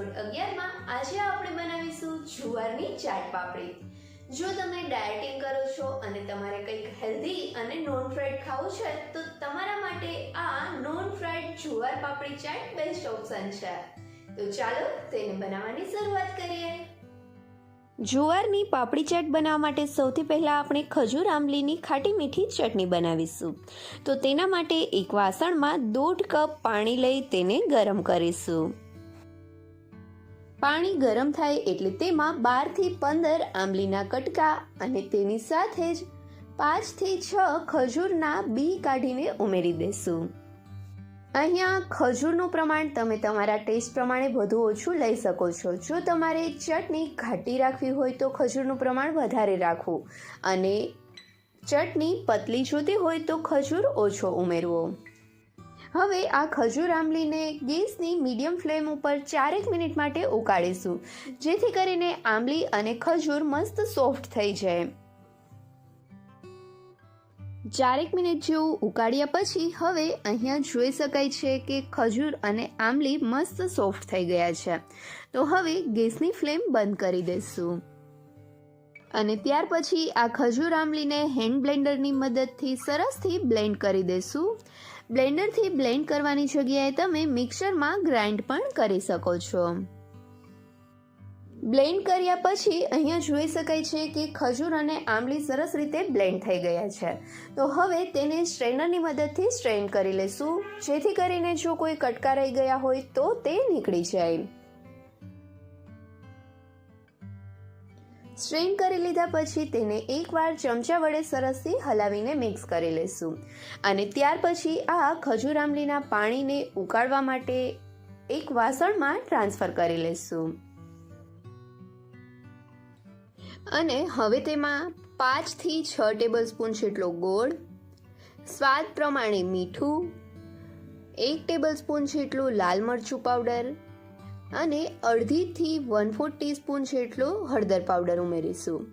Episode અગિયારમાં આજે આપણે બનાવીશું જુવારની ચાટ પાપડી. જો તમે ડાયટિંગ કરો છો અને તમારે કંઈક હેલ્ધી અને નોન ફ્રાઈડ ખાવું છે, તો તમારા માટે આ નોન ફ્રાઈડ જુવાર પાપડી ચાટ બેસ્ટ ઓપ્શન છે. તો ચાલો તેને બનાવવાની શરૂઆત કરીએ. જુવારની પાપડી ચાટ બનાવવા માટે સૌથી પહેલાં આપણે ખજૂર, આંબલીની ખાટી મીઠી ચટણી બનાવીશું. તો તેના માટે એક વાસણમાં દોઢ કપ પાણી લઈ તેને ગરમ કરીશું. પાણી ગરમ થાય એટલે તેમાં બારથી પંદર આંબલીના કટકા અને તેની સાથે જ પાંચથી છ ખજૂરના બી કાઢીને ઉમેરી દેશું. અહીંયા ખજૂરનું પ્રમાણ તમે તમારા ટેસ્ટ પ્રમાણે વધુ ઓછું લઈ શકો છો. જો તમારે ચટણી ઘાટી રાખવી હોય તો ખજૂરનું પ્રમાણ વધારે રાખવું અને ચટણી પતલી જોતી હોય તો ખજૂર ઓછો ઉમેરવો. હવે આ ખજૂર આંબલીને ગેસની મીડિયમ ફ્લેમ ઉપર ચારેક મિનિટ માટે ઉકાળીશું, જેથી કરીને આંબલી અને ખજૂર મસ્ત સોફ્ટ થઈ જાય. ચારેક મિનિટ જેવું ઉકાળ્યા પછી હવે અહીંયા જોઈ શકાય છે કે ખજૂર અને આંબલી મસ્ત સોફ્ટ થઈ ગયા છે. તો હવે ગેસની ફ્લેમ બંધ કરી દઈશું. અને ત્યાર પછી આ ખજૂર આંબલીને હેન્ડ બ્લેન્ડરની મદદથી સરસથી બ્લેન્ડ કરી દઈશું. બ્લેન્ડરથી બ્લેન્ડ કરવાની જગ્યાએ તમે મિક્સરમાં ગ્રાઇન્ડ પણ કરી શકો છો. બ્લેન્ડ કર્યા પછી અહીંયા જોઈ શકાય છે કે ખજૂર અને આંબલી સરસ રીતે બ્લેન્ડ થઈ ગયા છે. તો હવે તેને સ્ટ્રેનરની મદદથી સ્ટ્રેન કરી લેશું. જેથી કરીને જો કોઈ કટકા રહી ગયા હોય તો તે નીકળી જાય. સ્ટ્રેન કરી લીધા પછી તેને એકવાર ચમચા વડે સરસથી હલાવીને મિક્સ કરી લઈશું અને ત્યાર પછી આ ખજૂર આંબલીના પાણીને ઉકાળવા માટે એક વાસણમાં ટ્રાન્સફર કરી લઈશું અને હવે તેમાં પાંચથી છ ટેબલ સ્પૂન જેટલો ગોળ, સ્વાદ પ્રમાણે મીઠું, એક ટેબલ સ્પૂન જેટલું લાલ મરચું પાવડર અને અડધીથી વન ફોર્થ ટીસ્પૂન જેટલો હળદર પાવડર ઉમેરીશું.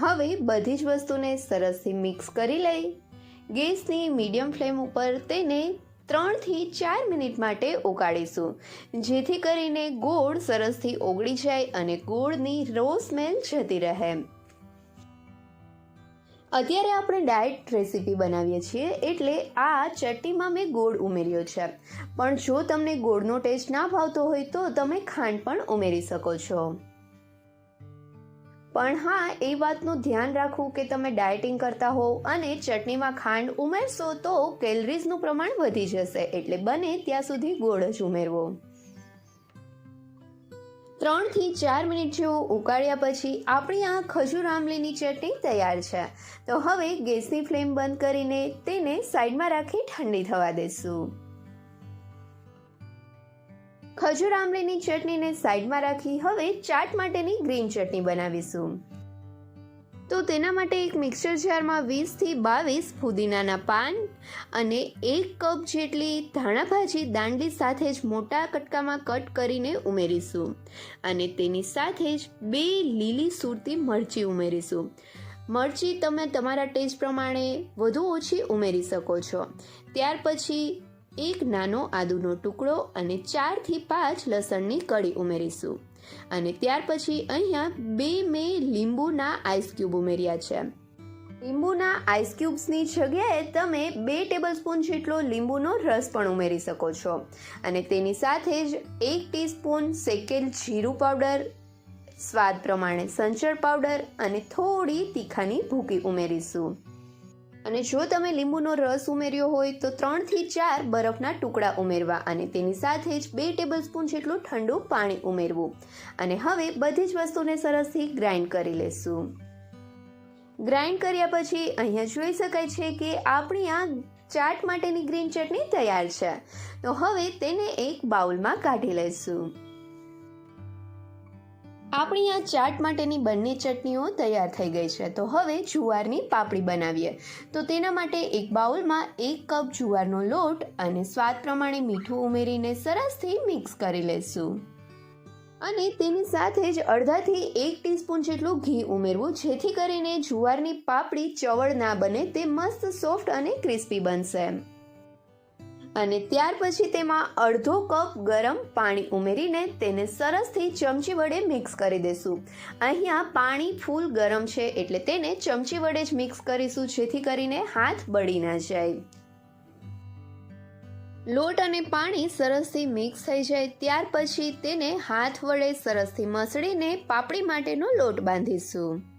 હવે બધી જ વસ્તુને સરસથી મિક્સ કરી લઈ, ગેસની મીડિયમ ફ્લેમ ઉપર તેને ત્રણથી ચાર મિનિટ માટે ઉકાળીશું જેથી કરીને ગોળ સરસથી ઓગળી જાય અને ગોળની રો સ્મેલ જતી રહે. અત્યારે આપણે ડાયટ રેસીપી બનાવીએ છીએ એટલે આ ચટણીમાં મેં ગોળ ઉમેર્યો છે. પણ જો તમને ગોળનો ટેસ્ટ ના ભાવતો હોય તો તમે ખાંડ પણ ઉમેરી શકો છો. પણ હા, એ વાતનું ધ્યાન રાખવું કે તમે ડાયટિંગ કરતા હોવ અને ચટણીમાં ખાંડ ઉમેરશો તો કેલરીઝનું પ્રમાણ વધી જશે. એટલે બને ત્યાં સુધી ગોળ જ ઉમેરવો. ત્રણથી ચાર મિનિટ જેવું ઉકાળ્યા પછી આપણી આ ખજૂર આંબલીની ચટણી તૈયાર છે. તો હવે ગેસની ફ્લેમ બંધ કરીને તેને સાઈડમાં રાખી ઠંડી થવા દેશું. ખજૂર આંબલીની ચટણીને સાઈડમાં રાખી હવે ચાટ માટેની ગ્રીન ચટણી બનાવીશું. તો તેના માટે એક મિક્સર જારમાં વીસથી બાવીસ ફુદીનાના પાન અને એક કપ જેટલી ધાણાભાજી દાંડી સાથે જ મોટા કટકામાં કટ કરીને ઉમેરીશું. અને તેની સાથે જ બે લીલી સુરતી મરચી ઉમેરીશું. મરચી તમે તમારા ટેસ્ટ પ્રમાણે વધુ ઓછી ઉમેરી શકો છો. ત્યાર પછી એક નાનો આદુનો ટુકડો અને ચારથી પાંચ લસણની કળી ઉમેરીશું. અને ત્યાર પછી અહીંયા બે મેં લીંબુના આઈસ ક્યુબ ઉમેર્યા છે. લીંબુના આઈસ ક્યુબ્સની જગ્યાએ તમે બે ટેબલ સ્પૂન જેટલો લીંબુનો રસ પણ ઉમેરી શકો છો. અને તેની સાથે જ એક ટીસ્પૂન શેકેલ જીરું પાવડર સ્વાદ પ્રમાણે સંચળ પાવડર અને થોડી તીખાની ભૂકી ઉમેરીશું. અને જો તમે લીંબુનો રસ ઉમેર્યો હોય તો ત્રણથી ચાર બરફના ટુકડા ઉમેરવા અને તેની સાથે જ બે ટેબલ સ્પૂન જેટલું ઠંડુ પાણી ઉમેરવું. અને હવે બધી જ વસ્તુને સરસથી ગ્રાઇન્ડ કરી લેશું. ગ્રાઇન્ડ કર્યા પછી અહીંયા જોઈ શકાય છે કે આપણી આ ચાટ માટેની ગ્રીન ચટણી તૈયાર છે. તો હવે તેને એક બાઉલમાં કાઢી લઈશું. આપણી આ ચાટ માટેની બંને ચટણીઓ તૈયાર થઈ ગઈ છે. તો હવે જુવારની પાપડી બનાવીએ. તો તેના માટે એક બાઉલમાં એક કપ જુવારનો લોટ અને સ્વાદ પ્રમાણે મીઠું ઉમેરીને સરસથી મિક્સ કરી લઈશું અને તેની સાથે જ અડધાથી એક ટીસ્પૂન જેટલું ઘી ઉમેરવું, જેથી કરીને જુવારની પાપડી ચવળ ના બને તે મસ્ત સોફ્ટ અને ક્રિસ્પી બનશે. અને ત્યાર પછી તેમાં અડધો કપ ગરમ પાણી ઉમેરીને તેને સરસથી ચમચી વડે મિક્સ કરી દેશું. અહીંયા પાણી ફૂલ ગરમ છે એટલે તેને ચમચી વડે જ મિક્સ કરીશું, જેથી કરીને હાથ બળી ના જાય. લોટ અને પાણી સરસથી મિક્સ થઈ જાય, ત્યાર પછી તેને હાથ વડે સરસથી મસળીને પાપડી માટેનો લોટ બાંધીશું.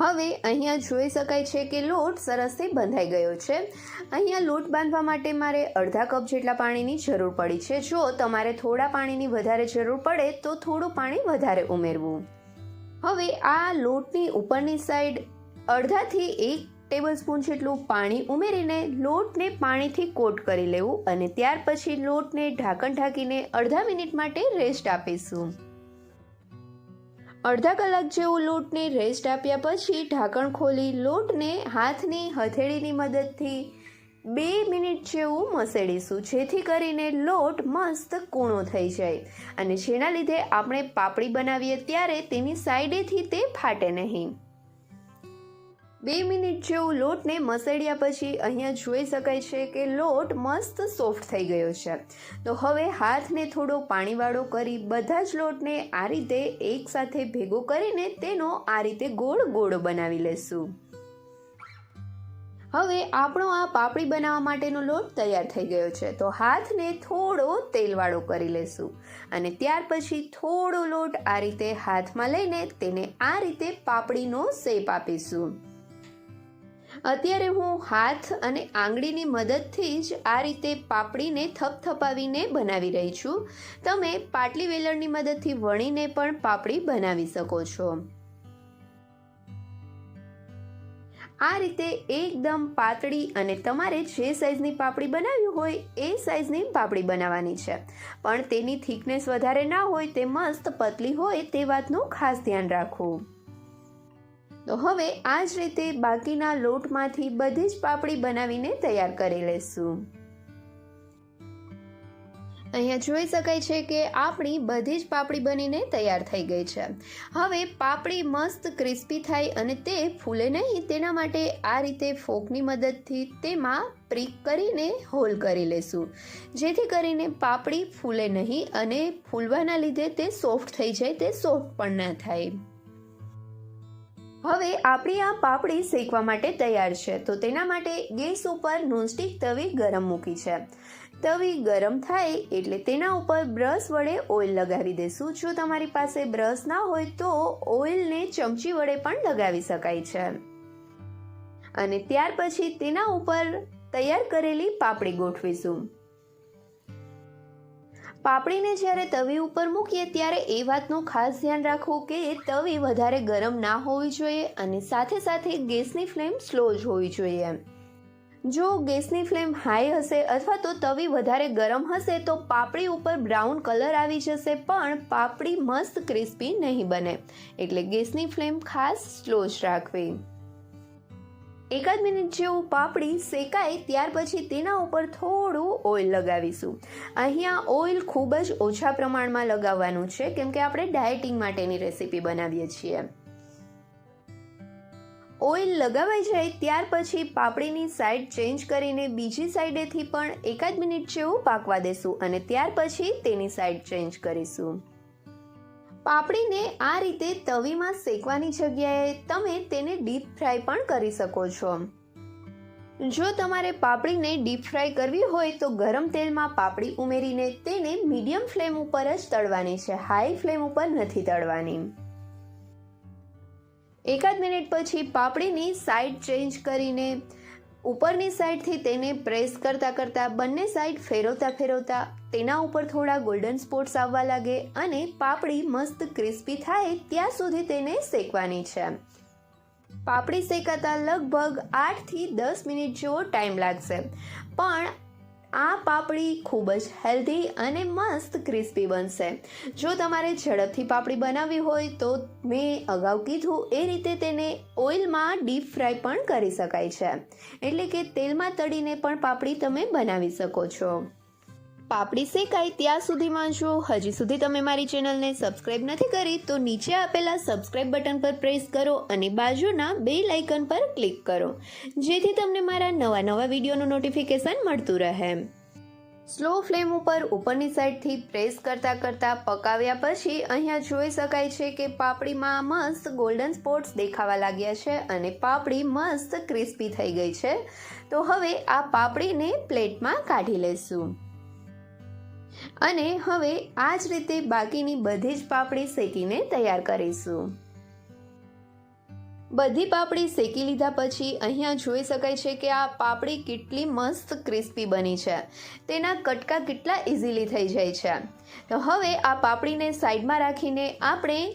હવે અહીંયા જોઈ શકાય છે કે લોટ સરસથી બંધાઈ ગયો છે. અહીંયા લોટ બાંધવા માટે મારે અડધા કપ જેટલા પાણીની જરૂર પડી છે. જો તમારે થોડા પાણીની વધારે જરૂર પડે, તો થોડું પાણી વધારે ઉમેરવું. હવે આ લોટની ઉપરની સાઈડ અડધાથી એક ટેબલ સ્પૂન જેટલું પાણી ઉમેરીને લોટને પાણીથી કોટ કરી લેવું અને ત્યાર પછી લોટને ઢાંકણ ઢાંકીને અડધા મિનિટ માટે રેસ્ટ આપીશું. અડધા કલાક જેવો લોટને રેસ્ટ આપ્યા પછી ઢાંકણ ખોલી લોટને હાથની હથેળીની મદદથી બે મિનિટ જેવું મસેડીશું. જેથી કરીને લોટ મસ્ત કૂણો થઈ જાય. અને જેના લીધે આપણે પાપડી બનાવીએ ત્યારે તેની સાઈડેથી તે ફાટે નહીં. બે મિનિટ જેવું લોટને મસળ્યા પછી અહીંયા જોઈ શકાય છે કે લોટ મસ્ત સોફ્ટ થઈ ગયો છે. તો હવે હાથને થોડો પાણીવાળો કરી બધા જ લોટને આ રીતે એકસાથે ભેગો કરીને તેનો આ રીતે ગોળ ગોળ બનાવી લેશું. હવે આપણો આ પાપડી બનાવવા માટેનો લોટ તૈયાર થઈ ગયો છે. તો હાથને થોડો તેલવાળો કરી લેશું અને ત્યાર પછી થોડો લોટ આ રીતે હાથમાં લઈને તેને આ રીતે પાપડીનો શેપ આપીશું. અત્યારે હું હાથ અને આંગળીની મદદથી જ આ રીતે પાપડીને થપથપાવીને બનાવી રહી છું. તમે પાટલી વેલણની મદદથી વણીને પણ પાપડી બનાવી શકો છો. આ રીતે એકદમ પાતળી અને તમારે જે સાઈઝની પાપડી બનાવવી હોય એ સાઈઝની પાપડી બનાવવાની છે. પણ તેની થિકનેસ વધારે ના હોય તે મસ્ત પતલી હોય તે વાતનું ખાસ ધ્યાન રાખવું. તો હવે આ જ રીતે બાકીના લોટમાંથી બધી જ પાપડી બનાવીને તૈયાર કરી લેશું. અહીંયા જોઈ શકાય છે કે આપણી બધી જ પાપડી બનીને તૈયાર થઈ ગઈ છે. હવે પાપડી મસ્ત ક્રિસ્પી થાય અને તે ફૂલે નહીં, તેના માટે આ રીતે ફોકની મદદથી તેમાં પ્રિક કરીને હોલ કરી લેશું. જેથી કરીને પાપડી ફૂલે નહીં અને ફૂલવાના લીધે તે સોફ્ટ થઈ જાય, તે સોફ્ટ પણ ના થાય. હવે આપણી આ પાપડી શેકવા માટે તૈયાર છે. તો તેના માટે ગેસ ઉપર નોનસ્ટિક તવી ગરમ મૂકી છે. તવી ગરમ થાય એટલે તેના ઉપર બ્રશ વડે ઓઇલ લગાવી દેશું. જો તમારી પાસે બ્રશ ના હોય તો ઓઇલને ચમચી વડે પણ લગાવી શકાય છે. અને ત્યાર પછી તેના ઉપર તૈયાર કરેલી પાપડી ગોઠવીશું. પાપડીને જ્યારે તવી ઉપર મૂકીએ ત્યારે એ વાતનું ખાસ ધ્યાન રાખવું કે તવી વધારે ગરમ ના હોવી જોઈએ અને સાથે સાથે ગેસની ફ્લેમ સ્લો જ હોવી જોઈએ. જો ગેસની ફ્લેમ હાઈ હશે અથવા તો તવી વધારે ગરમ હશે તો પાપડી ઉપર બ્રાઉન કલર આવી જશે, પણ પાપડી મસ્ત ક્રિસ્પી નહીં બને. એટલે ગેસની ફ્લેમ ખાસ સ્લો જ રાખવી. એકાદ મિનિટ જેવું પાપડી શેકાય ત્યાર પછી તેના ઉપર થોડું ઓઇલ લગાવીશું. અહીંયા ઓઇલ ખૂબ જ ઓછા પ્રમાણમાં લગાવવાનું છે, કેમ કે આપણે ડાયટિંગ માટેની રેસીપી બનાવીએ છીએ. ઓઇલ લગાવાઈ જાય ત્યાર પછી પાપડીની સાઈડ ચેન્જ કરીને બીજી સાઈડેથી પણ એકાદ મિનિટ જેવું પાકવા દેશું અને ત્યાર પછી તેની સાઈડ ચેન્જ કરીશું. પાપડીને આ રીતે તવીમાં શેકવાની જગ્યાએ તમે તેને ડીપ ફ્રાય પણ કરી શકો છો. જો તમારે પાપડીને ડીપ ફ્રાય કરવી હોય તો ગરમ તેલમાં પાપડી ઉમેરીને તેને મીડિયમ ફ્લેમ ઉપર જ તળવાની છે. હાઈ ફ્લેમ ઉપર નથી તળવાની. એકાદ મિનિટ પછી પાપડીની સાઈડ ચેન્જ કરીને ઉપરની સાઈડથી તેને પ્રેસ કરતાં કરતાં બંને સાઈડ ફેરવતા ફેરવતા તેના ઉપર થોડા ગોલ્ડન સ્પોટ્સ આવવા લાગે અને પાપડી મસ્ત ક્રિસ્પી થાય ત્યાં સુધી તેને શેકવાની છે. પાપડી શેકાતા લગભગ આઠથી દસ મિનિટ જેવો ટાઈમ લાગશે. પણ આ પાપડી ખૂબ જ હેલ્ધી અને મસ્ત ક્રિસ્પી બનશે. જો તમારે ઝડપથી પાપડી બનાવવી હોય તો મેં અગાઉ કીધું એ રીતે તેને ઓઇલમાં ડીપ ફ્રાય પણ કરી શકાય છે. એટલે કે તેલમાં તળીને પણ પાપડી તમે બનાવી શકો છો. પાપડી શેકાય ત્યાં સુધીમાં જો હજી સુધી તમે મારી ચેનલને સબસ્ક્રાઇબ નથી કરી તો નીચે આપેલા સબસ્ક્રાઇબ બટન પર પ્રેસ કરો અને બાજુના બે લાઇકન પર ક્લિક કરો. જેથી તમને મારા નવા નવા વિડીયોનું નોટિફિકેશન મળતું રહે. સ્લો ફ્લેમ ઉપર ઉપરની સાઈડથી પ્રેસ કરતાં કરતાં પકાવ્યા પછી અહીંયા જોઈ શકાય છે કે પાપડીમાં મસ્ત ગોલ્ડન સ્પોટ્સ દેખાવા લાગ્યા છે અને પાપડી મસ્ત ક્રિસ્પી થઈ ગઈ છે. તો હવે આ પાપડીને પ્લેટમાં કાઢી લઈશું. અને હવે આ જ રીતે બાકીની બધી જ પાપડી શેકીને તૈયાર કરીશું. બધી પાપડી શેકી લીધા પછી અહીંયા જોઈ શકાય છે કે આ પાપડી કેટલી મસ્ત ક્રિસ્પી બની છે. તેના કટકા કેટલા ઇઝીલી થઈ જાય છે. તો હવે આ પાપડીને સાઈડમાં રાખીને આપણે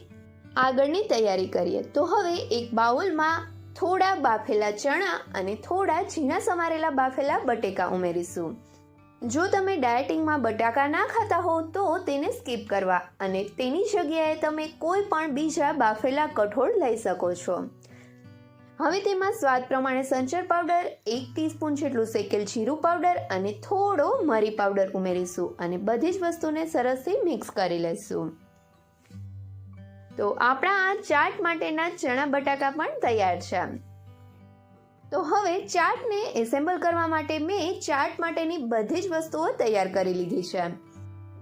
આગળની તૈયારી કરીએ. તો હવે એક બાઉલમાં થોડા બાફેલા ચણા અને થોડા ઝીણા સમારેલા બાફેલા બટેકા ઉમેરીશું. જો તમે ડાયટિંગમાં બટાકા ના ખાતા હો, તો તેને સ્કીપ કરવા અને તેની જગ્યાએ તમે કોઈ પણ બીજા બાફેલા કઠોળ લઈ શકો છો. હવે તેમાં સ્વાદ પ્રમાણે સંચર પાવડર, એક ટીસ્પૂન જેટલું શેકેલ જીરું પાવડર અને થોડો મરી પાવડર ઉમેરીશું અને બધી જ વસ્તુને સરસથી મિક્સ કરી લઈશું. તો આપણા આ ચાટ માટેના ચણા બટાકા પણ તૈયાર છે. તો હવે ચાટને એસેમ્બલ કરવા માટે મેં ચાટ માટેની બધી જ વસ્તુઓ તૈયાર કરી લીધી છે.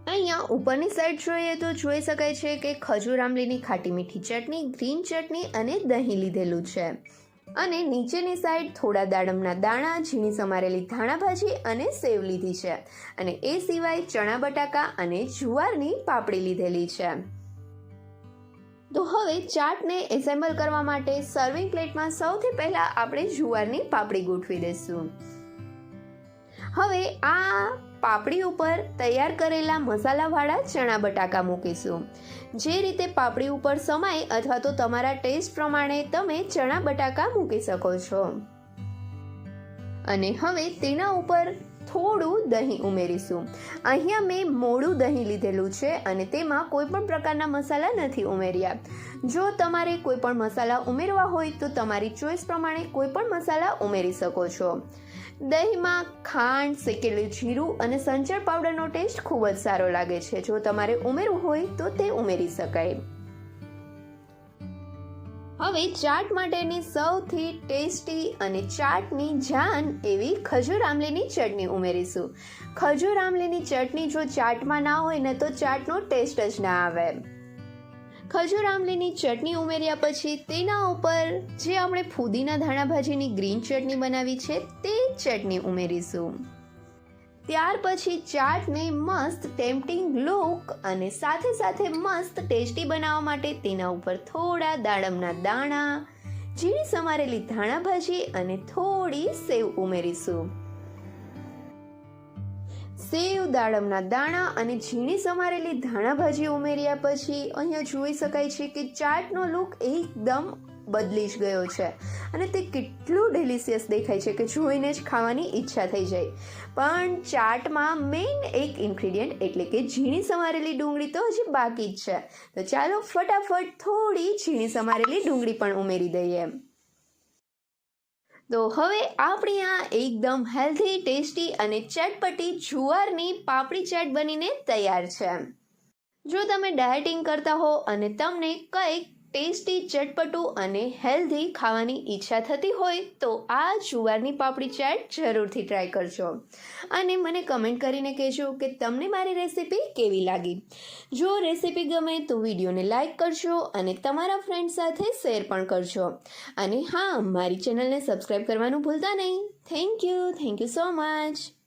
અહીંયા ઉપરની સાઈડ જોઈએ તો જોઈ શકાય છે કે ખજૂર આંબલીની ખાટી મીઠી ચટણી, ગ્રીન ચટણી અને દહીં લીધેલું છે. અને નીચેની સાઈડ થોડા દાડમના દાણા, ઝીણી સમારેલી ધાણા ભાજી અને સેવ લીધી છે. અને એ સિવાય ચણા, બટાકા અને જુવારની પાપડી લીધેલી છે. તો હવે ચાટને એસેમ્બલ કરવા માટે સર્વિંગ પ્લેટમાં સૌથી પહેલાં આપણે જુવારની પાપડી ગોઠવી દઈશું. હવે આ પાપડી ઉપર તૈયાર કરેલા મસાલાવાળા ચણા બટાકા મૂકીશું. જે રીતે પાપડી ઉપર સમાય અથવા તો તમારા ટેસ્ટ પ્રમાણે તમે ચણા બટાકા મૂકી શકો છો. અને હવે તેના ઉપર થોડું દહીં ઉમેરીશું. અહીંયા મેં મોડું દહીં લીધેલું છે અને તેમાં કોઈ પણ પ્રકારના મસાલા નથી ઉમેર્યા. જો તમારે કોઈ પણ મસાલા ઉમેરવા હોય તો તમારી ચોઈસ પ્રમાણે કોઈ પણ મસાલા ઉમેરી શકો છો. દહીંમાં ખાંડ, શેકેલું જીરું અને સંચર પાવડરનો ટેસ્ટ ખૂબ જ સારો લાગે છે. જો તમારે ઉમેરવું હોય તો તે ઉમેરી શકાય. હવે ચાટ માટેની સૌથી ટેસ્ટી અને ચાટની જાન એવી ખજૂર આમલીની ચટણી ઉમેરીશું. ખજૂર આમલીની ચટણી જો ચાટમાં ના હોય ને તો ચાટનો ટેસ્ટ જ ના આવે. ખજૂર આમલીની ચટણી ઉમેર્યા પછી તેના ઉપર જે આપણે ફુદીના ધાણા ભાજીની ગ્રીન ચટણી બનાવી છે તે ચટણી ઉમેરીશું. ત્યાર પછી ચાટને મસ્ત ટેમ્પટિંગ લુક અને સાથે સાથે મસ્ત ટેસ્ટી બનાવવા માટે તેના ઉપર થોડા દાડમના દાણા, ઝીણી સમારેલી ધાણા ભાજી અને થોડી સેવ ઉમેરીશું. સેવ, દાડમના દાણા અને ઝીણી સમારેલી ધાણા ભાજી ઉમેર્યા પછી અહીંયા જોઈ શકાય છે કે ચાટનો લુક એકદમ બદલી જ ગયો છે. અને તે કેટલું ડેલિશિયસ દેખાય છે કે જોઈને જ ખાવાની ઈચ્છા થઈ જાય. પણ ચાટમાં મેઇન એક ઇન્ગ્રીડિયન્ટ એટલે કે ઝીણી સમારેલી ડુંગળી તો હજી બાકી જ છે. તો ચાલો ફટાફટ થોડી ઝીણી સમારેલી ડુંગળી પણ ઉમેરી દઈએ. તો હવે આપણી આ એકદમ હેલ્ધી ટેસ્ટી અને ચટપટી જુવારની પાપડી ચાટ બનીને તૈયાર છે. જો તમે ડાયટિંગ કરતા હો અને તમને કંઈક ટેસ્ટી ચટપટું અને હેલ્ધી ખાવાની ઈચ્છા થતી હોય તો આ જુવારની પાપડી ચાટ જરૂરથી ટ્રાય કરજો. અને મને કમેન્ટ કરીને કહેજો કે તમને મારી રેસીપી કેવી લાગી. જો રેસીપી ગમે તો વિડીયોને લાઇક કરજો અને તમારા ફ્રેન્ડ સાથે શેર પણ કરજો. અને હા, મારી ચેનલને સબસ્ક્રાઈબ કરવાનું ભૂલતા નહીં. Thank you thank you so much.